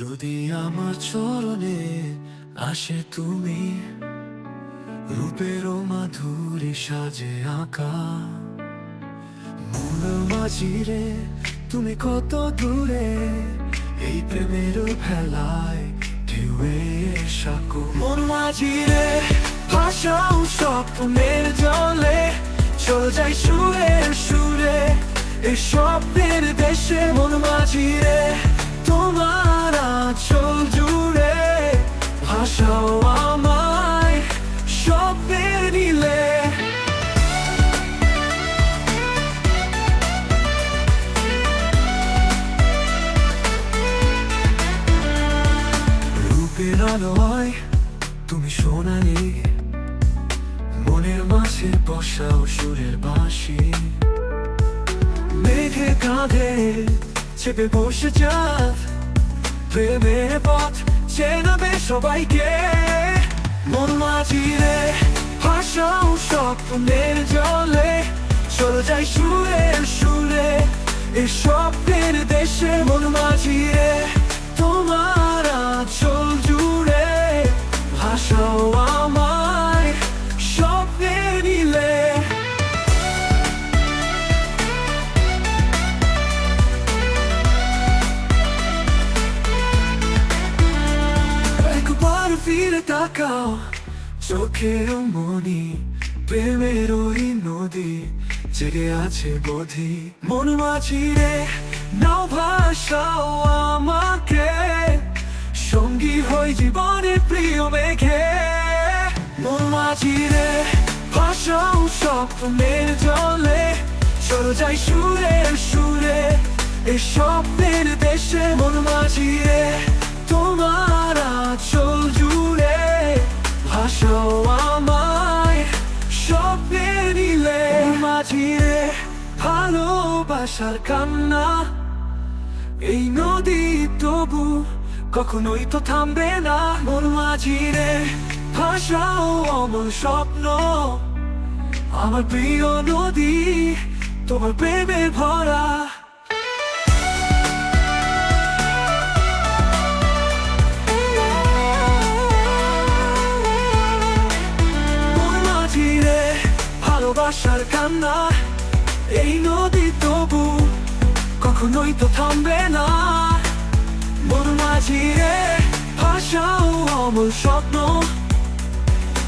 যদি আমার চরণে আসে তুমি, রূপেরও মাধুরী সাজে আঁকা। মন মাঝিরে তুমি কত দূরে, এই প্রেমের ভেলায় ঢেউয়ে সাকু। মন মাঝিরে ভাষাও স্বপ্নের জলে, চল যাই সুরে সুরে এই স্বপ্নের দেশে মন মাঝিরে, তোমার আঁচল জুড়ে ভাষাও আমায় স্বপ্নের নিলে। রূপের আলোয় তুমি সোনালি, মনের মাঝে বসাও সুরের বাঁশি। মেঘে কাঁধে চেপে বসে যাত প্রেমের পথ চেনাবে সবাইকে। মন মাঝিরে ভাষাও স্বপ্নের জলে। চলে যাই সুরে সুরে এই স্বপ্নের দেশে মন মাঝিরে ফিরে তাকাও চোখের মনি প্রেমের ওই নদী জেগে আছে বোধি। মন নাও ভাষাও আমাকে, সঙ্গী হই জীবনে প্রিয় মেঘে। মন মাঝিরে ভাষাও স্বপ্নের জলে চলো যাই সুরে সুরে এই স্বপ্নের দেশে মন মাঝিরে। তোমার ভালোবাসার কান্না। এই নদী তবু কখনোই তো থামবে না। মন মাঝিরে ভাষাও অমন স্বপ্ন। আমার প্রিয় নদী, তোমার প্রেমে ভরা। ভালোবাসার কান্না। এই নদী তবু কখনোই তো থামবে না। মন মাঝিরে ভাষাও অমল স্বপ্ন।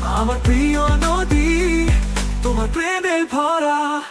আমার প্রিয় নদী, তোমার প্রেমে ভরা।